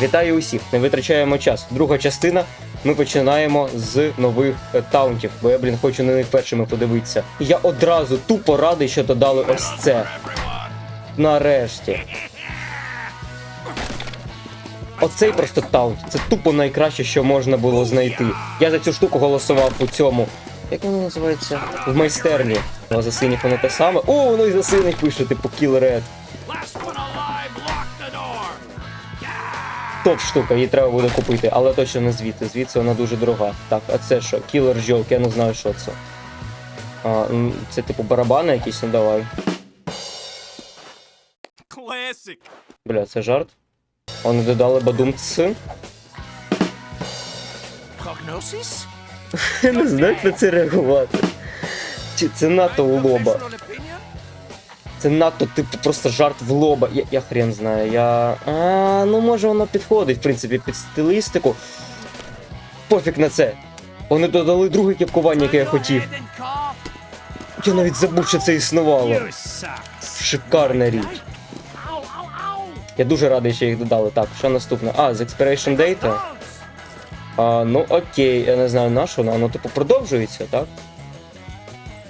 Вітаю усіх! Не витрачаємо час. Друга частина. Ми починаємо з нових таунтів, бо я, блін, хочу на них першими подивитися. Я одразу тупо радий, що додали ось це. Нарешті. Оцей просто таунт. Це тупо найкраще, що можна було знайти. Я за цю штуку голосував у цьому. Як воно називається? В майстерні. Ну, за синіх воно те саме. О, воно і за синіх пише, типу Kill Red. Топ штука, її треба буде купити, але точно не звідти. Звідси вона дуже дорога. Так, а це що? Killer Joke, я не знаю, що це. А, це типу барабани якісь, ну давай. Classic. Бля, це жарт. Вони додали бадумц. Prognosis? Не знаю, як на це реагувати. Чи це надто у лоба. Це надто, типу, просто жарт в лоба. Я, я хрен знаю. Я. А, ну може воно підходить, в принципі, під стилістику. Пофіг на це. Вони додали друге кепкування, яке я хотів. Я навіть забув, що це існувало. Шикарна річ. Я дуже радий, що їх додали. Так, що наступне? А, з expiration date. А, ну окей, я не знаю на що. Воно типу продовжується, так?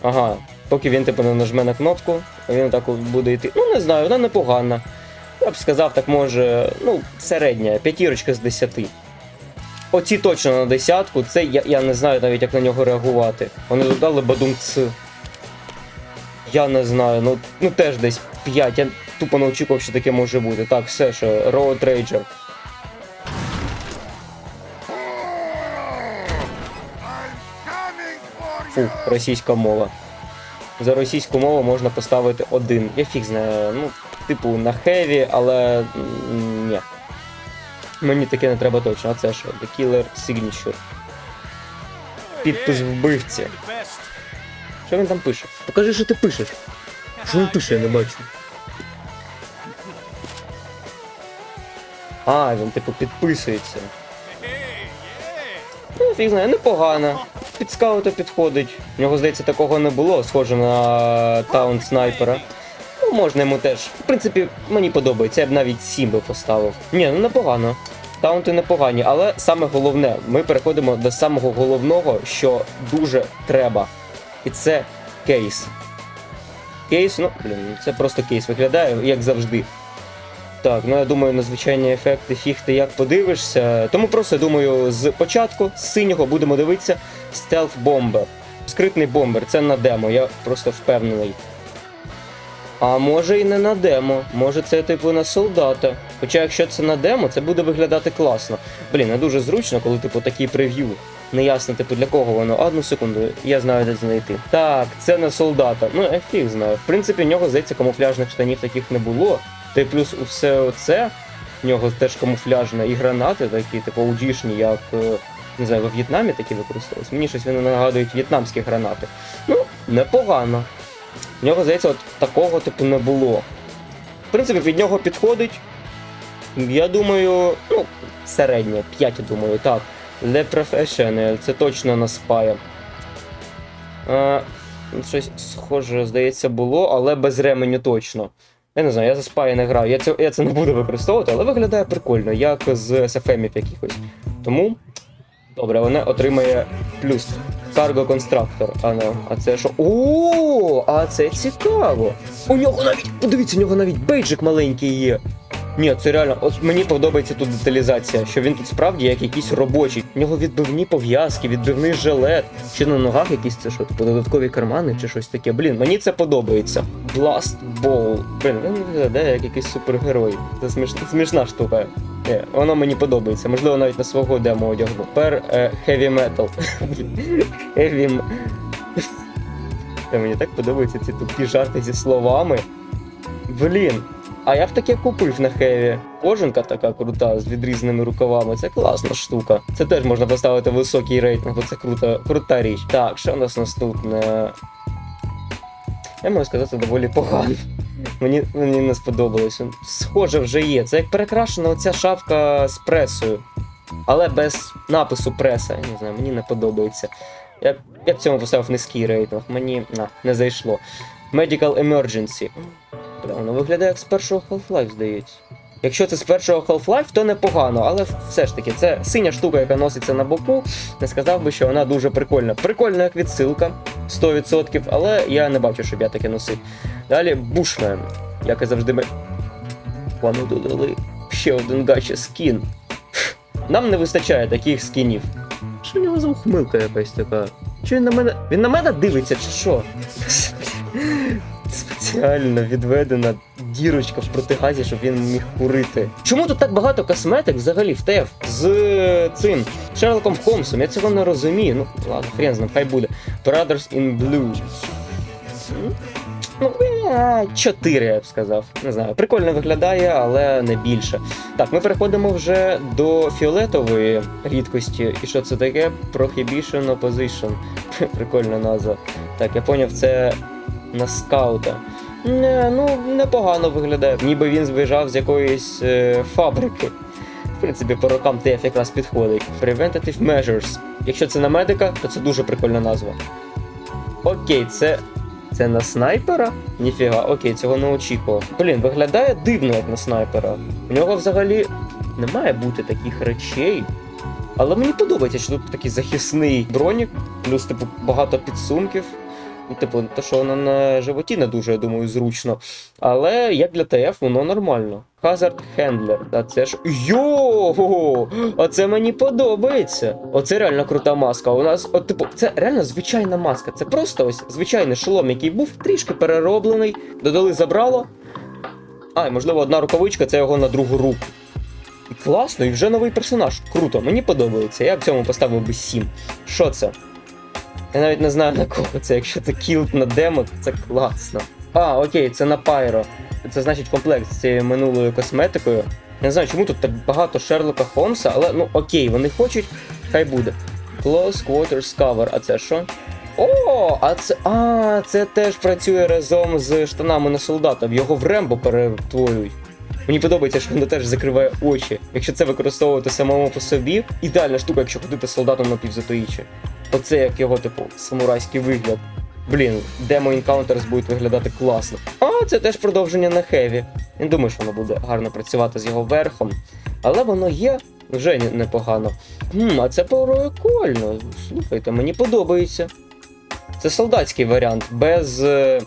Ага. Поки він типу не нажме на кнопку, він так буде йти. Ну, не знаю, вона непогана. Я б сказав, так може, ну, середня, п'ятірочка з десяти. Оці точно на десятку, це я, я не знаю навіть, як на нього реагувати. Вони додали бадумц. Я не знаю, ну, ну теж десь 5. Я тупо не очікував, що таке може бути. Так, все що, Road Rager. Фу, російська мова. За російську мову можна поставити один. Я фіг знаю, ну, типу на хеві, але ні. Мені таке не треба точно. А це що? The Killer Signature. Підпис вбивці. Що він там пише? Покажи, що ти пишеш. Що він пише, я не бачу. А, він типу підписується. Ну, фіг знає, непогано. Під скаута підходить. В нього, здається, такого не було, схоже на таунт снайпера. Ну, можна йому теж. В принципі, мені подобається, я б навіть 7 би поставив. Ні, ну непогано. Таунти непогані, але саме головне, ми переходимо до самого головного, що дуже треба. І це кейс. Кейс, ну, блін, це просто кейс виглядає, як завжди. Так, ну я думаю, надзвичайні ефекти фіг ти як подивишся. Тому просто думаю, з початку, з синього будемо дивитися Stealth Bomber. Скритний бомбер, це на демо, я просто впевнений. А може і не на демо, може це типу на солдата. Хоча якщо це на демо, це буде виглядати класно. Блін, не дуже зручно, коли типу такі прев'ю. Неясно, типу, для кого воно. Одну секунду, я знаю, де знайти. Так, це на солдата. Ну, я фіг знаю. В принципі, в нього, здається, камуфляжних штанів таких не було. Та й плюс усе оце, в нього теж камуфляжне, і гранати такі, типу, аудішні, як е, не знаю, во В'єтнамі такі використовувались. Мені щось вони нагадують в'єтнамські гранати. Ну, непогано. В нього, здається, от такого типу не було. В принципі, від нього підходить. Я думаю, ну, середнє, 5, я думаю, так. Le Professional, це точно на спая. А, щось схоже, здається, було, але без ременю точно. Я не знаю, я за спая не граю. Я це, я це не буду використовувати, але виглядає прикольно, як з SFM якихось. Тому, добре, вона отримає плюс. Cargo Constructor. А, не, а це що? О, а це цікаво. У нього навіть, подивіться, у нього навіть бейджик маленький є. Ні, це реально, от мені подобається тут деталізація, що він тут справді як якийсь робочий. У нього відбивні пов'язки, відбивний жилет. Ще на ногах якісь це що, типу додаткові кармани чи щось таке. Блін, мені це подобається. Blast Ball. Блін, він виглядає як якийсь супергерой. Це смішна, смішна штука. Е, воно мені подобається. Можливо, навіть на свого демо одягну. Тепер е, Heavy Metal. Heavy М- Мені так подобаються ці тупі жарти зі словами. Блін, а я б таке купив на Хеві. Кожанка така крута з відрізненими рукавами. Це класна штука. Це теж можна поставити високий рейтинг, бо це крута, крута річ. Так, що у нас наступне? Я можу сказати, доволі погано. Мені, мені не сподобалось. Схоже вже є. Це як перекрашена оця шапка з пресою. Але без напису преса. Я не знаю, мені не подобається. Я, я б цьому поставив низький рейтинг. Мені на, не зайшло. Medical Emergency. Бля, воно виглядає як з першого Half-Life, здається. Якщо це з першого Half-Life, то непогано, але все ж таки, це синя штука, яка носиться на боку. Не сказав би, що вона дуже прикольна. Прикольна як відсилка, 100%, але я не бачу, щоб я таке носив. Далі Бушмен, як і завжди. ми- Вони додали ще один гача скін. Нам не вистачає таких скінів. Що в нього за ухмилка якась така? Чи він на мене. Він на мене дивиться, чи що? Спеціально відведена дірочка в протигазі, щоб він міг курити. Чому тут так багато косметик взагалі в ТЕФ з е, цим Шерлоком Холмсом? Я цього не розумію. Ну, ладно, хрен з ним, хай буде. Brothers in Blue. Ну, е, чотири, я б сказав. Не знаю, прикольно виглядає, але не більше. Так, ми переходимо вже до фіолетової рідкості. І що це таке? Prohibition Opposition. Прикольна назва. Так, я поняв, це на скаута. Не, ну, непогано виглядає. Ніби він збіжав з якоїсь е, фабрики. В принципі, по рокам ТФ якраз підходить. Preventative Measures. Якщо це на медика, то це дуже прикольна назва. Окей, це. Це на снайпера? Ніфіга, окей, цього не очікував. Блін, виглядає дивно, як на снайпера. У нього взагалі не має бути таких речей. Але мені подобається, що тут такий захисний бронік, плюс, типу, багато підсумків. Ну, типу, те, що воно на животі не дуже, я думаю, зручно. Але як для ТФ, воно нормально. Hazard Handler, да, це ж. Йо! Оце мені подобається. Оце реально крута маска. У нас, от, типу, це реально звичайна маска. Це просто ось звичайний шолом, який був трішки перероблений, додали забрало. А, і можливо, одна рукавичка це його на другу руку. І класно, і вже новий персонаж. Круто, мені подобається. Я б цьому поставив би 7. Що це? Я навіть не знаю на кого це. Якщо це кілт на демо, то це класно. А, окей, це на Пайро. Це значить комплект з цією минулою косметикою. Я не знаю, чому тут так багато Шерлока Холмса, але ну окей, вони хочуть, хай буде. Close Quarters Cover, а це що? О, а це. А, це теж працює разом з штанами на солдата. Його в Рембо перетворюють. Мені подобається, що воно теж закриває очі. Якщо це використовувати самому по собі, ідеальна штука, якщо ходити солдатом на півзатоїчі. Оце як його, типу, самурайський вигляд. Блін, демо Encounters будуть виглядати класно. А, це теж продовження на Хеві. Не думаю, що воно буде гарно працювати з його верхом. Але воно є вже непогано. Хм, а це прикольно. Слухайте, мені подобається. Це солдатський варіант, без е,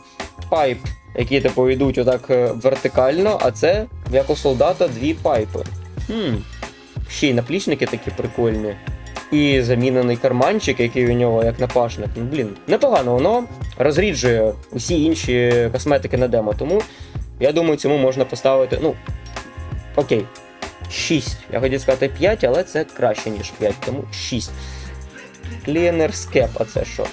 пайп, які типу йдуть отак е, вертикально, а це як у солдата дві пайпи. Хм. Ще й наплічники такі прикольні. І замінений карманчик, який у нього як напашник. Ну, блін, непогано, воно розріджує усі інші косметики на демо. Тому я думаю, цьому можна поставити. Ну, окей. 6. Я хотів сказати 5, але це краще, ніж 5, тому 6. Cleaner Scap, а це що?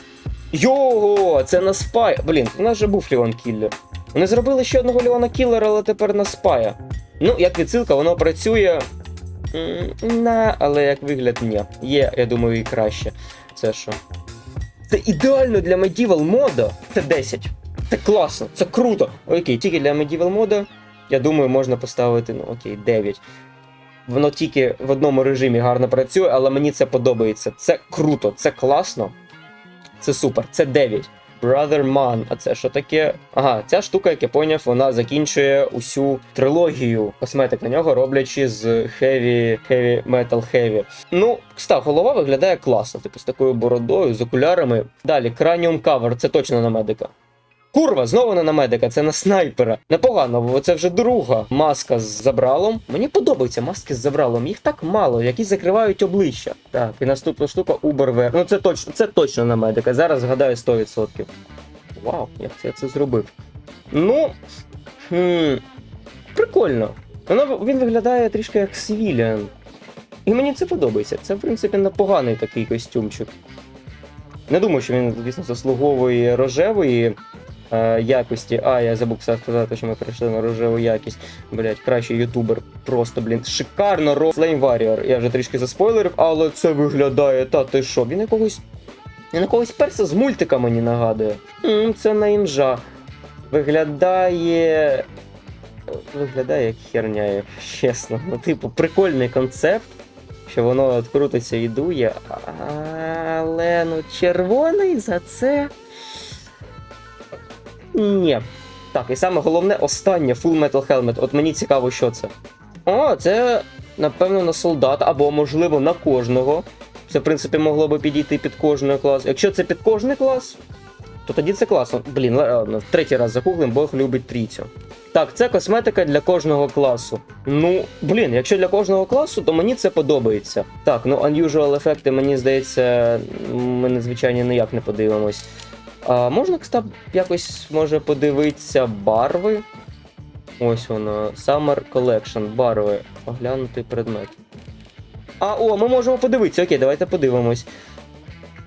Його, це на спай. Блін, у нас же був Леон Кіллер. Вони зробили ще одного Леона Кіллера, але тепер на спая. Ну, як відсилка, воно працює. На, але як вигляд, ні. Є, я думаю, і краще. Це що? Це ідеально для Medieval мода. Це 10. Це класно, це круто. Окей, тільки для Medieval мода, я думаю, можна поставити, ну окей, 9. Воно тільки в одному режимі гарно працює, але мені це подобається. Це круто, це класно. Це супер, це 9. Brother Man, а це що таке? Ага, ця штука, як я поняв, вона закінчує усю трилогію косметик на нього, роблячи з Heavy, Heavy Metal Heavy. Ну, кстати, голова виглядає класно, типу з такою бородою, з окулярами. Далі, Cranium Cover, це точно на медика. Курва, знову не на медика, це на снайпера. Непогано, бо це вже друга маска з забралом. Мені подобаються маски з забралом, їх так мало, які закривають обличчя. Так, і наступна штука Uberwear. Ну це точно, це точно на медика. Зараз згадаю 100%. Вау, як це я це зробив. Ну. Хм, прикольно. Воно, він виглядає трішки як Civilian. І мені це подобається. Це, в принципі, непоганий такий костюмчик. Не думаю, що він, звісно, заслуговує рожевої е, якості. А, я забув сказати, що ми перейшли на рожеву якість. Блять, кращий ютубер. Просто, блін, шикарно ро Flame Warrior. Я вже трішки заспойлерив, але це виглядає, та ти що? Він якогось. Він якогось перса з мультика мені нагадує. м це на інжа. Виглядає. Виглядає як херня, чесно. Ну, типу, прикольний концепт, що воно крутиться і дує. Але ну червоний за це. Ні. Так, і саме головне, останнє Full Metal Helmet. От мені цікаво, що це. О, це, напевно, на солдата, або, можливо, на кожного. Це, в принципі, могло би підійти під кожний клас. Якщо це під кожний клас, то тоді це класно. Блін, ладно, третій раз загуглим, Бог любить трійцю. Так, це косметика для кожного класу. Ну, блін, якщо для кожного класу, то мені це подобається. Так, ну unusual ефекти, мені здається, ми незвичайно ніяк не подивимось. А можна, кстати, якось може подивитися барви. Ось воно. Summer Collection, барви. Оглянути предмет. А, о, ми можемо подивитися. Окей, давайте подивимось.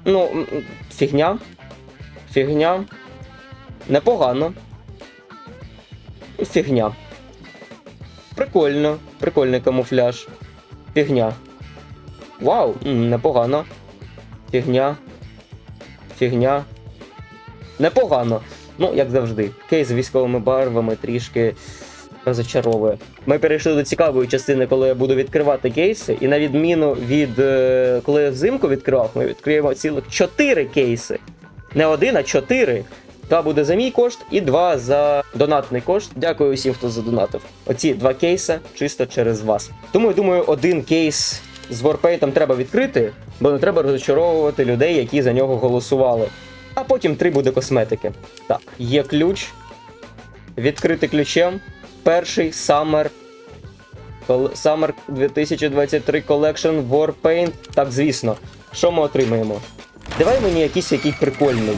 Ну, фігня. Фігня. Непогано. Фігня. Прикольно. Прикольний камуфляж. Фігня. Вау, непогано. Фігня. Фігня. Непогано. Ну, як завжди. Кейс з військовими барвами трішки розочаровує. Ми перейшли до цікавої частини, коли я буду відкривати кейси. І на відміну від е, коли я взимку відкривав, ми відкриємо цілих 4 кейси. Не один, а 4. Два буде за мій кошт і два за донатний кошт. Дякую усім, хто задонатив. Оці два кейси чисто через вас. Тому я думаю, один кейс з Warpaint треба відкрити, бо не треба розочаровувати людей, які за нього голосували. А потім три буде косметики. Так, є ключ. Відкрити ключем. Перший Summer. Summer 2023 Collection Warpaint. Так, звісно. Що ми отримаємо? Давай мені якийсь який прикольний.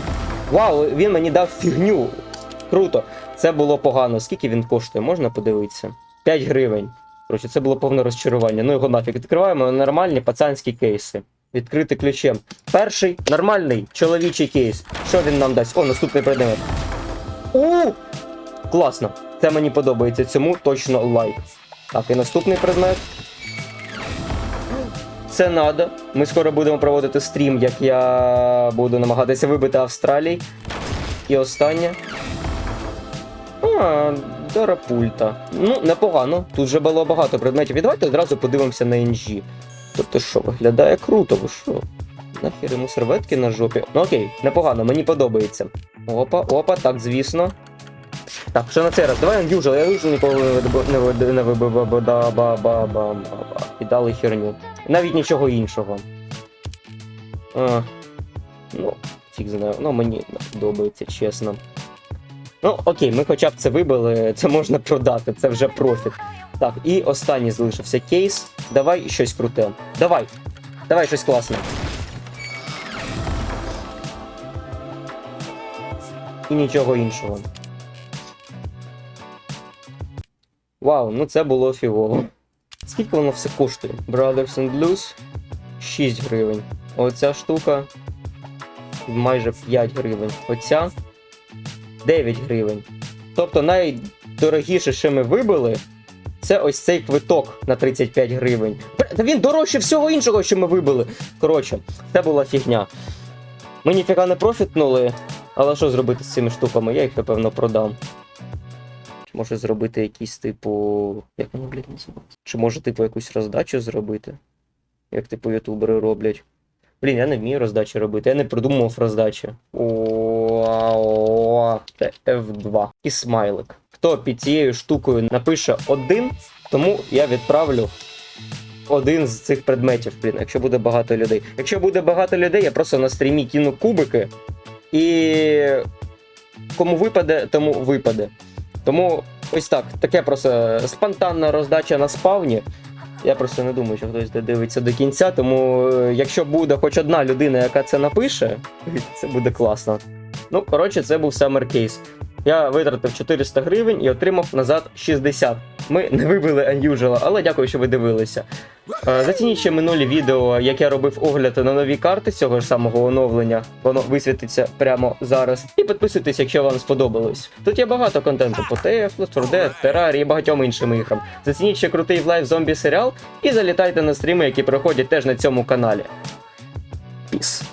Вау, він мені дав фігню. Круто. Це було погано. Скільки він коштує? Можна подивитися? 5 гривень. Коротше, це було повне розчарування. Ну його нафіг. Відкриваємо нормальні пацанські кейси. Відкрити ключем. Перший нормальний чоловічий кейс. Що він нам дасть? О, наступний предмет. У! Класно. Це мені подобається. Цьому точно лайк. Так, і наступний предмет. Це надо. Ми скоро будемо проводити стрім, як я буду намагатися вибити Австралій. І останнє. А, Дарапульта. Ну, непогано. Тут вже було багато предметів. І давайте одразу подивимося на NG. Тобто що, виглядає круто, ви що? Нахер йому серветки на жопі. Ну окей, непогано, мені подобається. Опа, опа, так, звісно. Так, що на цей раз? Давай unusual, я unusual ніколи не вибив- не вибив, не ба ба ба ба ба ба І дали херню. Навіть нічого іншого. А, ну, фіг знаю, ну мені подобається, чесно. Ну, окей, ми хоча б це вибили, це можна продати, це вже профіт. Так, і останній залишився кейс. Давай щось круте. Давай. Давай щось класне. І нічого іншого. Вау, ну це було фігово. Скільки воно все коштує? Brothers and Blues 6 гривень. Оця штука майже 5 гривень. Оця 9 гривень. Тобто найдорогіше, що ми вибили, це ось цей квиток на 35 гривень. Та він дорожче всього іншого, що ми вибили. Коротше, це була фігня. Ми ніфіга не профітнули, але що зробити з цими штуками? Я їх, напевно, продам. Може зробити якийсь типу. Як воно, блядь, називається? Чи може, типу, якусь роздачу зробити? Як типу ютубери роблять. Блін, я не вмію роздачі робити, я не придумав роздачі. О, це F2. І смайлик. Хто під цією штукою напише один, тому я відправлю один з цих предметів, блін, якщо буде багато людей. Якщо буде багато людей, я просто на стрімі кину кубики і кому випаде, тому випаде. Тому ось так, таке просто спонтанна роздача на спавні. Я просто не думаю, що хтось додивиться до кінця, тому е, якщо буде хоч одна людина, яка це напише, це буде класно. Ну, коротше, це був Summer Case. Я витратив 400 гривень і отримав назад 60. Ми не вибили Unusual, але дякую, що ви дивилися. Е, Зацініть ще минулі відео, як я робив огляд на нові карти цього ж самого оновлення. Воно висвітиться прямо зараз. І підписуйтесь, якщо вам сподобалось. Тут є багато контенту по TF, Left 4 Dead, Terraria і багатьом іншим іграм. Зацініть ще крутий в лайв зомбі серіал і залітайте на стріми, які проходять теж на цьому каналі. Піс.